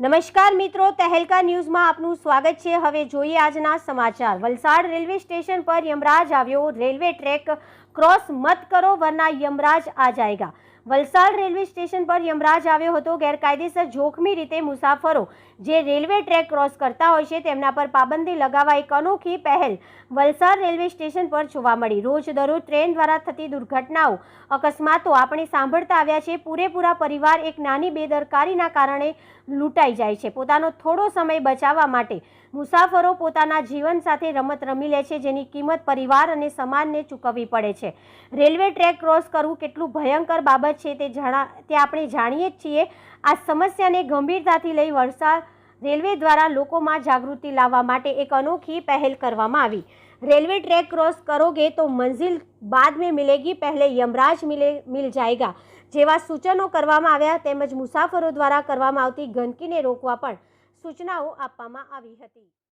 નમસ્કાર મિત્રો, તહેલકા ન્યૂઝમાં આપનું સ્વાગત છે. હવે જોઈએ આજના સમાચાર. વલસાડ રેલવે સ્ટેશન પર યમરાજ આવ્યો. રેલવે ટ્રેક ક્રોસ મત કરો, વરના યમરાજ આ જાયગા. વલસાડ રેલવે સ્ટેશન પર યમરાજ આવ્યો હતો. ગેરકાયદેસર જોખમી રીતે મુસાફરો જે રેલવે ટ્રેક ક્રોસ કરતા હોય છે, તેમના પર પાબંદી લગાવવા એક અનોખી પહેલ વલસાડ રેલવે સ્ટેશન પર જોવા મળી. રોજ દરરોજ ટ્રેન દ્વારા થતી દુર્ઘટનાઓ અકસ્માતો આપણે સાંભળતા આવ્યા છે. પૂરેપૂરા પરિવાર એક નાની બેદરકારીના કારણે લૂંટાઈ જાય છે. પોતાનો થોડો સમય બચાવવા માટે મુસાફરો પોતાના જીવન સાથે રમત રમી લે છે, જેની કિંમત પરિવાર અને સમાજને ચૂકવવી પડે છે. રેલવે ટ્રેક ક્રોસ કરવું કેટલું ભયંકર બાબત છે તે જણા, તે આપણે જાણીએ જ છીએ. આ સમસ્યાને ગંભીરતાથી લઈ વલસાડ રેલવે દ્વારા લોકોમાં જાગૃતિ લાવવા માટે એક અનોખી પહેલ કરવામાં આવી. રેલવે ટ્રેક ક્રોસ કરોગે તો મંઝિલ બાદ में મિલેગી, પહેલે યમરાજ મિલે, મિલ જાયગા જેવા સૂચનો કરવામાં આવ્યા તેમજ મુસાફરો દ્વારા કરવામાં આવતી ગંદકીને રોકવા પણ સૂચનાઓ આપવામાં આવી હતી.